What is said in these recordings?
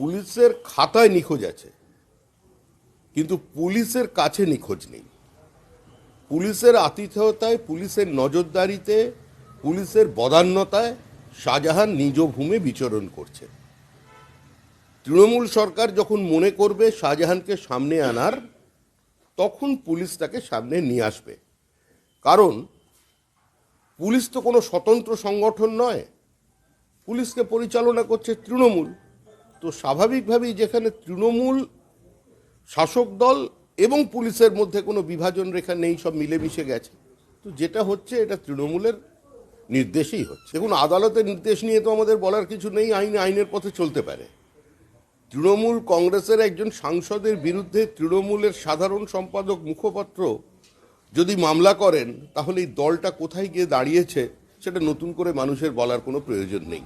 পুলিশের খাতায় নিখোঁজ আছে। কিন্তু পুলিশের কাছে নিখোঁজ নেই। পুলিশের আতিথেয়তায়, পুলিশের নজরদারিতে, পুলিশের বদান্যতায় শাহজাহান নিজ ভূমে বিচরণ করছে। তৃণমূল সরকার যখন মনে করবে শাহজাহানকে সামনে আনার, তখন পুলিশ তাকে সামনে নিয়ে আসবে। কারণ পুলিশ তো কোনো স্বতন্ত্র সংগঠন নয়। পুলিশকে পরিচালনা করছে তৃণমূল। তো স্বাভাবিকভাবেই যেখানে তৃণমূল শাসক দল এবং পুলিশের মধ্যে কোনো বিভাজন রেখা নেই, সব মিলেমিশে গেছে। তো যেটা হচ্ছে, এটা তৃণমূলের নির্দেশেই হচ্ছে। দেখুন, আদালতের নির্দেশ নিয়ে তো আমাদের বলার কিছু নেই, আইন, আইনের পথে চলতে পারে। তৃণমূল কংগ্রেসের একজন সাংসদের বিরুদ্ধে তৃণমূলের সাধারণ সম্পাদক মুখপাত্র যদি মামলা করেন, তাহলে এই দলটা কোথায় গিয়ে দাঁড়িয়েছে, সেটা নতুন করে মানুষের বলার কোনো প্রয়োজন নেই।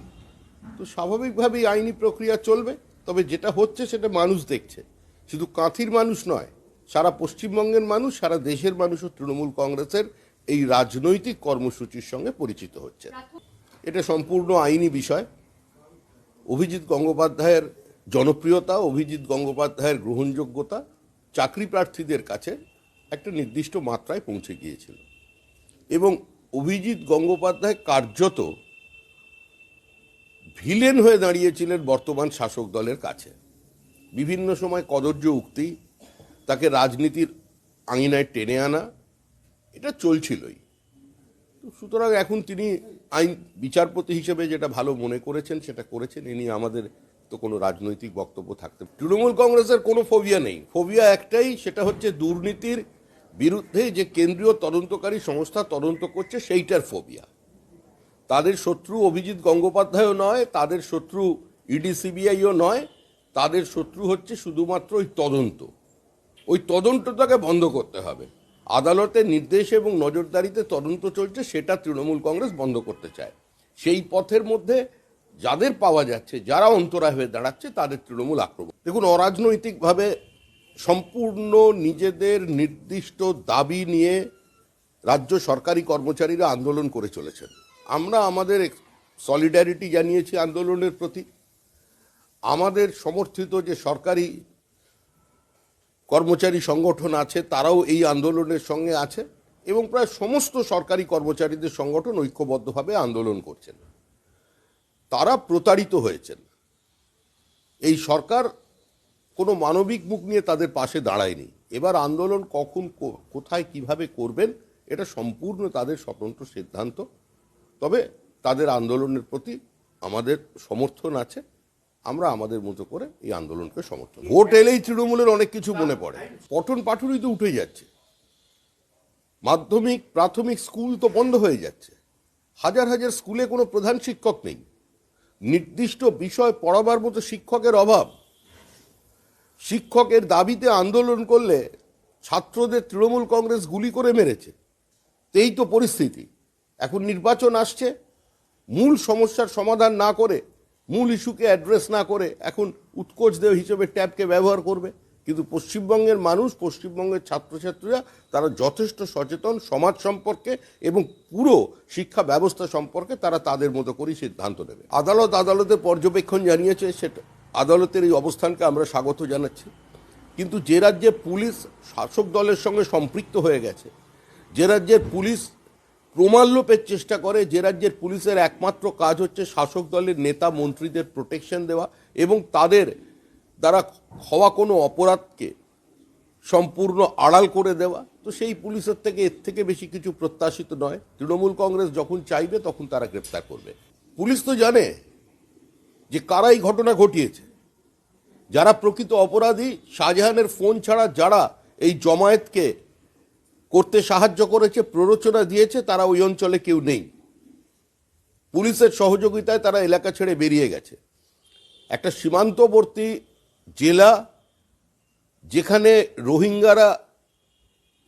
তো স্বাভাবিকভাবেই আইনি প্রক্রিয়া চলবে, তবে যেটা হচ্ছে সেটা মানুষ দেখছে। শুধু কাঁথির মানুষ নয়, সারা পশ্চিমবঙ্গের মানুষ, সারা দেশের মানুষও তৃণমূল কংগ্রেসের এই রাজনৈতিক কর্মসূচির সঙ্গে পরিচিত হচ্ছে। এটা সম্পূর্ণ আইনি বিষয়। অভিজিৎ গঙ্গোপাধ্যায়ের জনপ্রিয়তা, অভিজিৎ গঙ্গোপাধ্যায়ের গ্রহণযোগ্যতা চাকরি প্রার্থীদের কাছে একটা নির্দিষ্ট মাত্রায় পৌঁছে গিয়েছিল। এবং অভিজিৎ গঙ্গোপাধ্যায় কার্যত ভিলেন হয়ে দাঁড়িয়েছিলেন বর্তমান শাসক দলের কাছে। বিভিন্ন সময় কদর্য উক্তি, তাকে রাজনীতির আঙিনায় টেনে আনা, এটা চলছিলই। সুতরাং এখন তিনি আইন বিচারপতি হিসেবে যেটা ভালো মনে করেছেন, সেটা করেছেন। নিয়ে আমাদের তো কোনো রাজনৈতিক বক্তব্য থাকতে তৃণমূল কংগ্রেসের কোনো ফোবিয়া নেই। ফোবিয়া একটাই, সেটা হচ্ছে দুর্নীতির বিরুদ্ধে যে কেন্দ্রীয় তদন্তকারী সংস্থা তদন্ত করছে, সেইটার ফোবিয়া। তাদের শত্রু অভিজিৎ গঙ্গোপাধ্যায়ও নয়, তাদের শত্রু ইডি সিবিআইও নয়, তাদের শত্রু হচ্ছে শুধুমাত্র ওই তদন্ত। ওই তদন্তটাকে বন্ধ করতে হবে। আদালতের নির্দেশ এবং নজরদারিতে তদন্ত চলছে, সেটা তৃণমূল কংগ্রেস বন্ধ করতে চায়। সেই পথের মধ্যে যাদের পাওয়া যাচ্ছে, যারা অন্তরায় হয়ে দাঁড়াচ্ছে, তাদের তৃণমূল আক্রমণ। দেখুন, অরাজনৈতিকভাবে সম্পূর্ণ নিজেদের নির্দিষ্ট দাবি নিয়ে রাজ্য সরকারি কর্মচারীরা আন্দোলন করে চলেছেন। আমরা আমাদের সলিডারিটি জানিয়েছি আন্দোলনের প্রতি। আমাদের সমর্থিত যে সরকারি কর্মচারী সংগঠন আছে, তারাও এই আন্দোলনের সঙ্গে আছে এবং প্রায় সমস্ত সরকারি কর্মচারীদের সংগঠন ঐক্যবদ্ধভাবে আন্দোলন করছেন। তারা প্রতারিত হয়েছেন। এই সরকার কোনো মানবিক মুখ নিয়ে তাদের পাশে দাঁড়ায়নি। এবার আন্দোলন কখন কোথায় কীভাবে করবেন, এটা সম্পূর্ণ তাদের স্বতন্ত্র সিদ্ধান্ত। তবে তাদের আন্দোলনের প্রতি আমাদের সমর্থন আছে। আমরা আমাদের মতো করে এই আন্দোলনকে সমর্থন ভোট এলেই তৃণমূলের অনেক কিছু মনে পড়ে। পঠন পাঠনই তো উঠে যাচ্ছে। মাধ্যমিক, প্রাথমিক স্কুল তো বন্ধ হয়ে যাচ্ছে। হাজার হাজার স্কুলে কোনো প্রধান শিক্ষক নেই। নির্দিষ্ট বিষয় পড়াবার মতো শিক্ষকের অভাব। শিক্ষকের দাবিতে আন্দোলন করলে ছাত্রদের তৃণমূল কংগ্রেস গুলি করে মেরেছে। এই তো পরিস্থিতি। এখন নির্বাচন আসছে, মূল সমস্যার সমাধান না করে, মূল ইস্যুকে অ্যাড্রেস না করে এখন উৎকোচ দেহ হিসেবে ট্যাবকে ব্যবহার করবে। কিন্তু পশ্চিমবঙ্গের মানুষ, পশ্চিমবঙ্গের ছাত্রছাত্রীরা, তারা যথেষ্ট সচেতন সমাজ সম্পর্কে এবং পুরো শিক্ষা ব্যবস্থা সম্পর্কে তারা তাদের মতো করেই সিদ্ধান্ত নেবে। আদালত আদালতের পর্যবেক্ষণ জানিয়েছে, সেটা আদালতের এই অবস্থানকে আমরা স্বাগত জানাচ্ছি। কিন্তু যে রাজ্যে পুলিশ শাসক দলের সঙ্গে সম্পৃক্ত হয়ে গেছে, যে রাজ্যের পুলিশ প্রমাণ লোপের চেষ্টা করে যে রাজ্যের পুলিশের একমাত্র কাজ হচ্ছে শাসক দলের নেতা মন্ত্রীদের প্রোটেকশন দেওয়া এবং তাদের দ্বারা হওয়া কোনো অপরাধকে সম্পূর্ণ আড়াল করে দেওয়া। তো সেই পুলিশের থেকে এর থেকে বেশি কিছু প্রত্যাশিত নয়। তৃণমূল কংগ্রেস যখন চাইবে তখন তারা গ্রেপ্তার করবে। পুলিশ তো জানে যে কারা এই ঘটনা ঘটিয়েছে। যারা প্রকৃত অপরাধী, শাহজাহানের ফোন ছাড়া যারা এই জমায়েতকে করতে সাহায্য করেছে, প্ররোচনা দিয়েছে, তারা ওই অঞ্চলে কেউ নেই। পুলিশের সহযোগিতায় তারা এলাকা ছেড়ে বেরিয়ে গেছে। একটা সীমান্তবর্তী জেলা যেখানে রোহিঙ্গারা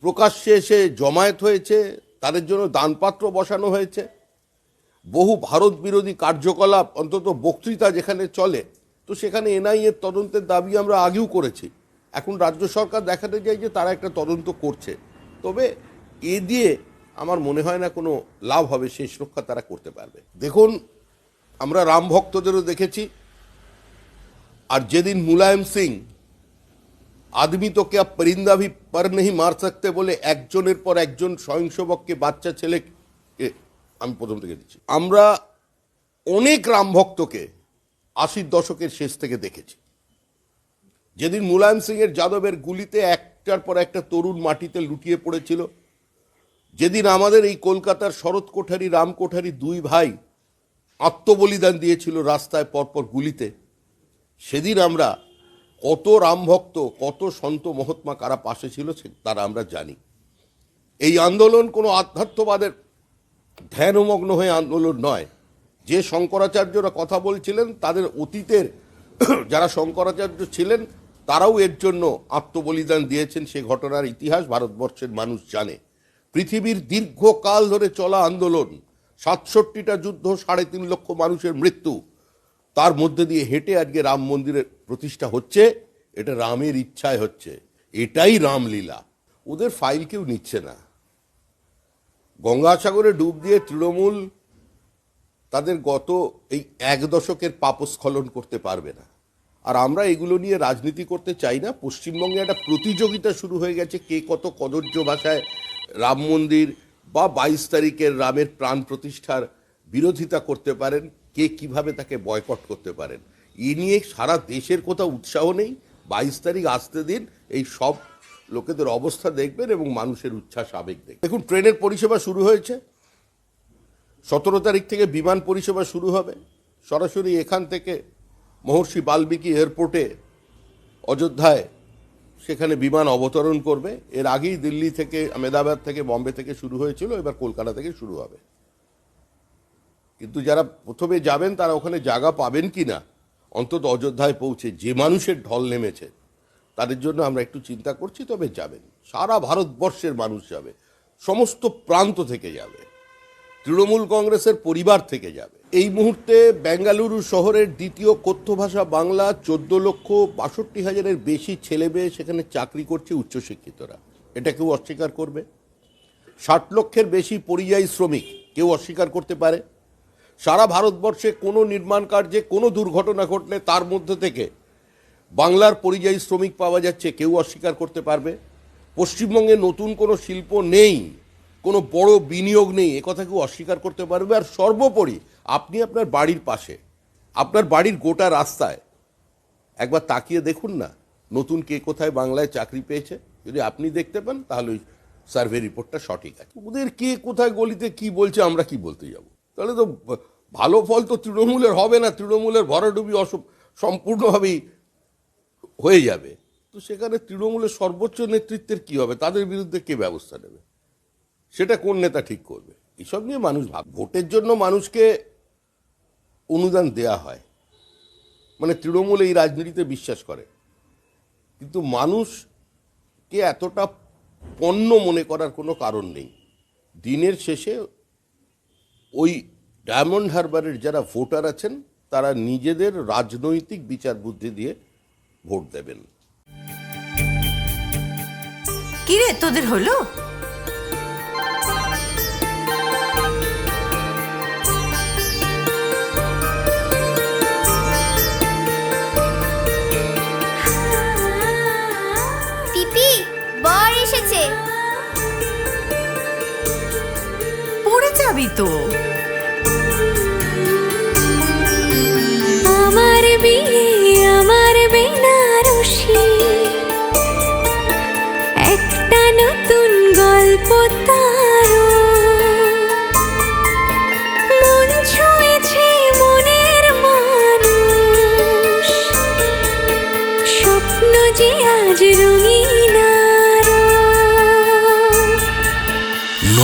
প্রকাশ্যে এসে জমায়েত হয়েছে, তাদের জন্য দানপাত্র বসানো হয়েছে। বহু ভারত বিরোধী কার্যকলাপ, অন্তত বক্তৃতা যেখানে চলে, তো সেখানে এনআইএর তদন্তের দাবি আমরা আগেও করেছি। এখন রাজ্য সরকার দেখাতে যায় যে তারা একটা তদন্ত করছে। তবে এ দিয়ে আমার মনে হয় না কোনো লাভ হবে শেষ রক্ষা তারা করতে পারবে। দেখুন, আমরা রাম ভক্তদেরও দেখেছি। আর যেদিন মুলায়ম সিং আদমি তো কে পরিন্দা ভি পর নেই মার সকতে বলে একজনের পর একজন স্বয়ংসেবককে বাচ্চা ছেলে আমি প্রথম থেকে দিচ্ছি। আমরা অনেক রাম ভক্তকে আশির দশকের শেষ থেকে দেখেছি। যেদিন মুলায়ম সিং এর যাদবের গুলিতে একটার পর একটা তরুণ মাটিতে লুটিয়ে পড়েছিল। যেদিন আমাদের এই কলকাতার শরৎ কোঠারি, রাম কোঠারি দুই ভাই আত্মবলিদান দিয়েছিল রাস্তায় পরপর গুলিতে, সেদিন আমরা কত রামভক্ত কত সন্ত মহাত্মা কারা পাশে ছিল তারা আমরা জানি। এই আন্দোলন কোনো আধ্যাত্মবাদের ধ্যানমগ্ন হয়ে আন্দোলন নয়। যে শঙ্করাচার্যরা কথা বলছিলেন, তাদের অতীতের যারা শঙ্করাচার্য ছিলেন তারাও এর জন্য আত্মবলিদান দিয়েছেন, সে ঘটনার ইতিহাস ভারতবর্ষের মানুষ জানে। পৃথিবীর দীর্ঘকাল ধরে চলা আন্দোলন, সাতষট্টিটা যুদ্ধ, সাড়ে তিন লক্ষ মানুষের মৃত্যু, তার মধ্যে দিয়ে হেঁটে আজকে রাম মন্দিরের প্রতিষ্ঠা হচ্ছে, এটা রামের ইচ্ছায় হচ্ছে। এটাই রামলীলা। ওদের ফাইল কেউ নিচ্ছে না। গঙ্গাসাগরে ডুব দিয়ে তৃণমূল তাদের গত এই এক দশকের পাপস্খলন করতে পারবে না। আর আমরা এগুলো নিয়ে রাজনীতি করতে চাই না। পশ্চিমবঙ্গে একটা প্রতিযোগিতা শুরু হয়ে গেছে, কে কত কদর্য ভাষায় রাম মন্দির বা বাইশ তারিখের রামের প্রাণ প্রতিষ্ঠার বিরোধিতা করতে পারেন, কে কীভাবে তাকে বয়কট করতে পারেন। এ নিয়ে সারা দেশের কোথাও উৎসাহ নেই। বাইশ তারিখ আসতে দিন, এই সব লোকেদের অবস্থা দেখবেন এবং মানুষের উচ্ছ্বাস, আবেগ দেখবেন। দেখুন, ট্রেনের পরিষেবা শুরু হয়েছে। সতেরো তারিখ থেকে বিমান পরিষেবা শুরু হবে। সরাসরি এখান থেকে মহর্ষি বাল্মীকি এয়ারপোর্টে, অযোধ্যায় সেখানে বিমান অবতরণ করবে। এর আগেই দিল্লি থেকে আমেদাবাদ থেকে, বম্বে থেকে শুরু হয়েছিল, এবার কলকাতা থেকে শুরু হবে। কিন্তু যারা প্রথমে যাবেন, তারা ওখানে জায়গা পাবেন কি না অন্তত অযোধ্যায় পৌঁছে যে মানুষের ঢল নেমেছে, তাদের জন্য আমরা একটু চিন্তা করছি, তবে যাবেন। সারা ভারতবর্ষের মানুষ যাবে, সমস্ত প্রান্ত থেকে যাবে। তৃণমূল কংগ্রেসের পরিবার থেকে যাবে। এই মুহূর্তে বেঙ্গালুরু শহরের দ্বিতীয় কথ্য ভাষা বাংলা চোদ্দ লক্ষ বাষট্টি হাজারের বেশি ছেলে মেয়ে সেখানে চাকরি করছে উচ্চশিক্ষিতরা। এটা কেউ অস্বীকার করবে? ষাট লক্ষের বেশি পরিযায়ী শ্রমিক কেউ অস্বীকার করতে পারে? সারা ভারতবর্ষে কোনো নির্মাণ কার্যে কোনো দুর্ঘটনা ঘটলে তার মধ্যে থেকে বাংলার পরিযায়ী শ্রমিক পাওয়া যাচ্ছে, কেউ অস্বীকার করতে পারবে? পশ্চিমবঙ্গে নতুন কোনো শিল্প নেই কোনো বড় বিনিয়োগ নেই একথা কেউ অস্বীকার করতে পারবে। আর সর্বোপরি, আপনি আপনার বাড়ির পাশে, আপনার বাড়ির গোটা রাস্তায় একবার তাকিয়ে দেখুন না, নতুন কে কোথায় বাংলায় চাকরি পেয়েছে। যদি আপনি দেখতে পান, তাহলে ওই সার্ভে রিপোর্টটা সঠিক আছে। ওদের কে কোথায় গলিতে কি বলছে, আমরা কি বলতে যাব? তাহলে তো ভালো ফল তো তৃণমূলের হবে না, তৃণমূলের ভরাডুবি অস সম্পূর্ণভাবেই হয়ে যাবে। তো সেখানে তৃণমূলের সর্বোচ্চ নেতৃত্বের কি হবে? তাদের বিরুদ্ধে কে ব্যবস্থা নেবে? সেটা কোন নেতা ঠিক করবে? এসব নিয়ে মানুষ ভাব, ভোটের জন্য মানুষকে অনুদান দেয়া হয়। মানে তৃণমূল এই রাজনীতিতে বিশ্বাস করে। কিন্তু মানুষকে এতটা পণ্য মনে করার কোনো কারণ নেই। দিনের শেষে ওই ডায়মন্ড হারবারের যারা ভোটার আছেন, তারা নিজেদের রাজনৈতিক বিচার বুদ্ধি দিয়ে ভোট দেবেন। কিরে, তোদের হলো? পড়ে